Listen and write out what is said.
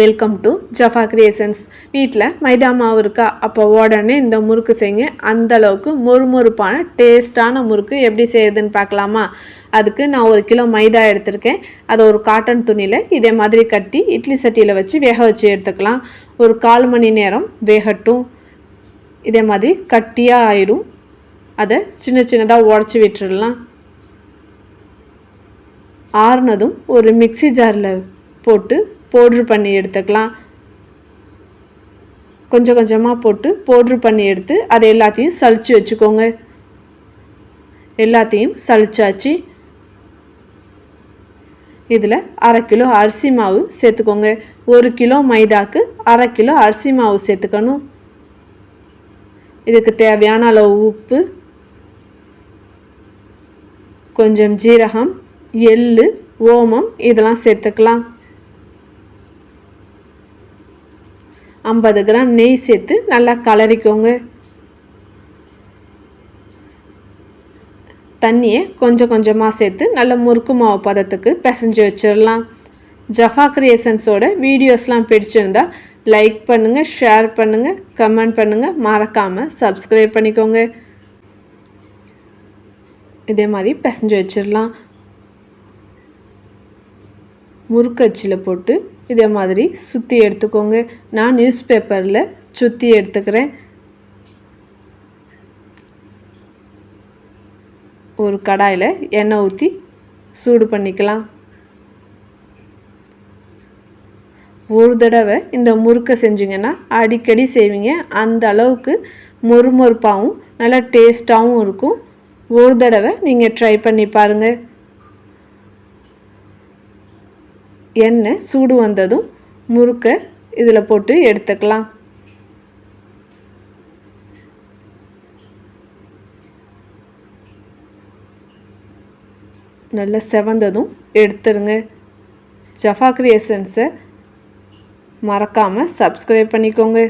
Welcome to Jaffa creations வீட்டில் மைதா மாவு இருக்கா? அப்போ உடனே இந்த முறுக்கு செய்யுங்க. அந்த அளவுக்கு மொறுமொறுப்பான டேஸ்ட்டான முறுக்கு எப்படி செய்யுதுன்னு பார்க்கலாமா? அதுக்கு நான் ஒரு கிலோ மைதா எடுத்திருக்கேன். அதை ஒரு காட்டன் துணியில் இதே மாதிரி கட்டி இட்லி சட்டியில் வச்சு வேக வச்சு எடுத்துக்கலாம். ஒரு கால் மணி நேரம் வேகட்டும். இதே மாதிரி கட்டியாக ஆயிடும். அதை சின்ன சின்னதாக உடச்சி விட்டுடலாம். ஆறுனதும் ஒரு மிக்ஸி ஜாரில் போட்டு பவுட்ரு பண்ணி எடுத்துக்கலாம். கொஞ்சம் கொஞ்சமாக போட்டு பவுட்ரு பண்ணி எடுத்து அதை எல்லாத்தையும் சளிச்சு வச்சுக்கோங்க. எல்லாத்தையும் சலிச்சாச்சு இதில் அரை கிலோ அரிசி மாவு சேர்த்துக்கோங்க. ஒரு கிலோ மைதாக்கு அரை கிலோ அரிசி மாவு சேர்த்துக்கணும். இதுக்கு தேவையான அளவு உப்பு கொஞ்சம் ஜீரகம் எள்ளு ஓமம் இதெல்லாம் சேர்த்துக்கலாம். ஐம்பது கிராம் நெய் சேர்த்து நல்லா கலரிக்கோங்க. தண்ணியை கொஞ்சம் கொஞ்சமாக சேர்த்து நல்ல முறுக்கு மாவு பதத்துக்கு பிசைஞ்சு வச்சிடலாம். ஜஃபா கிரியேஷன்ஸோட வீடியோஸ்லாம் பிடிச்சிருந்தா லைக் பண்ணுங்கள் ஷேர் பண்ணுங்கள் கமெண்ட் பண்ணுங்கள் மறக்காமல் சப்ஸ்கிரைப் பண்ணிக்கோங்க. இதே மாதிரி பிசைஞ்சு வச்சிடலாம். முறுக்கச்சியில் போட்டு இதே மாதிரி சுற்றி எடுத்துக்கோங்க. நான் நியூஸ் பேப்பரில் சுற்றி எடுத்துக்கிறேன். ஒரு கடாயில் எண்ணெய் ஊற்றி சூடு பண்ணிக்கலாம். ஒரு தடவை இந்த முறுக்கை செஞ்சிங்கன்னா அடிக்கடி செய்வீங்க. அந்த அளவுக்கு மொறுமொறுப்பாகவும் நல்லா டேஸ்ட்டாகவும் இருக்கும். ஒரு தடவை நீங்கள் ட்ரை பண்ணி பாருங்கள் எண்ணெய் சூடு வந்ததும் முறுக்கை இதில் போட்டு எடுத்துக்கலாம். நல்லா செவந்ததும் எடுத்துருங்க. ஜஃபா கிரியேஷன்ஸை மறக்காமல் சப்ஸ்கிரைப் பண்ணிக்கோங்க.